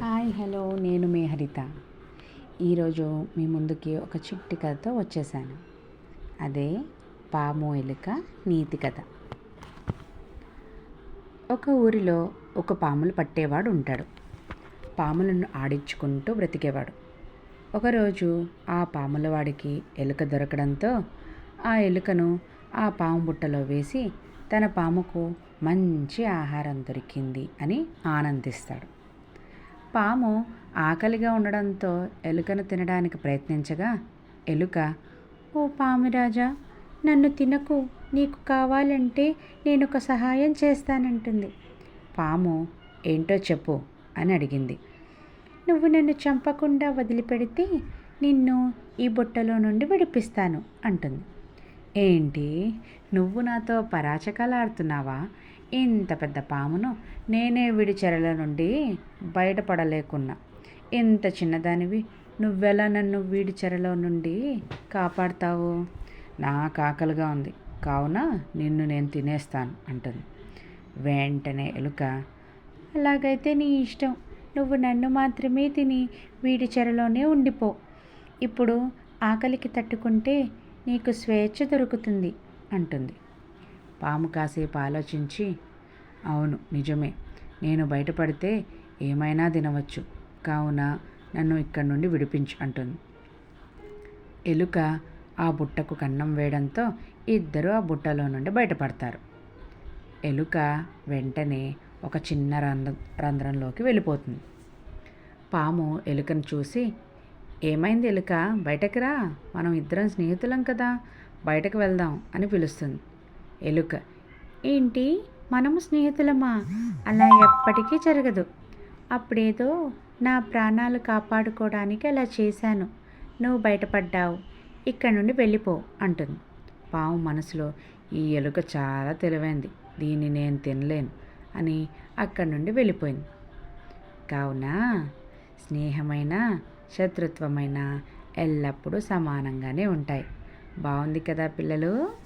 Hi hello నేను మీ హరిత. ఈరోజు మీ ముందుకి ఒక చిట్టి కథతో వచ్చేసాను. అదే పాము ఎలుక నీతి కథ. ఒక ఊరిలో ఒక పాములు పట్టేవాడు ఉంటాడు. పాములను ఆడించుకుంటూ బ్రతికేవాడు. ఒకరోజు ఆ పాముల వాడికి ఎలుక దొరకడంతో ఆ ఎలుకను ఆ పాము బుట్టలో వేసి తన పాముకు మంచి ఆహారం దొరికింది అని ఆనందిస్తాడు. పాము ఆకలిగా ఉండడంతో ఎలుకను తినడానికి ప్రయత్నించగా ఎలుక ఓ పామురాజా నన్ను తినకు నీకు కావాలంటే నేను ఒక సహాయం చేస్తానంటుంది. పాము ఏంటో చెప్పు అని అడిగింది. నువ్వు నన్ను చంపకుండా వదిలిపెడితే నిన్ను ఈ బుట్టలో నుండి విడిపిస్తాను అంటుంది. ఏంటి? నువ్వు నాతో పరాచకాలాడుతున్నావా? ఇంత పెద్ద పామును నేనే విడి చెరల నుండి బయటపడలేకున్నా. ఇంత చిన్నదానివి నువ్వెలా నన్ను వీడి చెరలో నుండి కాపాడుతావు? నాకు ఆకలిగా ఉంది. కావున నిన్ను నేను తినేస్తాను అంటుంది. వెంటనే ఎలుక అలాగైతే నీ ఇష్టం. నువ్వు నన్ను మాత్రమే తిని వీడి చెరలోనే ఉండిపో. ఇప్పుడు ఆకలికి తట్టుకుంటే నీకు స్వేచ్ఛ దొరుకుతుంది అంటుంది. పాము కాసేపు ఆలోచించి అవును నిజమే. నేను బయటపడితే ఏమైనా తినవచ్చు. కావున నన్ను ఇక్కడి నుండి విడిపించు అంటుంది. ఎలుక ఆ బుట్టకు కన్నం వేయడంతో ఇద్దరు ఆ బుట్టలో నుండి బయటపడతారు. ఎలుక వెంటనే ఒక చిన్న రంధ్ర రంధ్రంలోకి వెళ్ళిపోతుంది. పాము ఎలుకను చూసి ఏమైంది ఎలుక? బయటకు రా. మనం ఇద్దరం స్నేహితులం కదా. బయటకు వెళ్దాం అని పిలుస్తుంది ఎలుక. ఏంటి? మనము స్నేహితులమా? అలా ఎప్పటికీ జరగదు. అప్పుడేదో నా ప్రాణాలు కాపాడుకోవడానికి అలా చేశాను. నువ్వు బయటపడ్డావు. ఇక్కడ నుండి వెళ్ళిపో అంటుంది. పాము మనసులో ఈ ఎలుక చాలా తెలివైంది. దీన్ని నేను తినలేను అని అక్కడి నుండి వెళ్ళిపోయింది. కావున? స్నేహమైన? శత్రుత్వమైన ఎల్లప్పుడూ సమానంగానే ఉంటాయి. బాగుంది కదా పిల్లలు?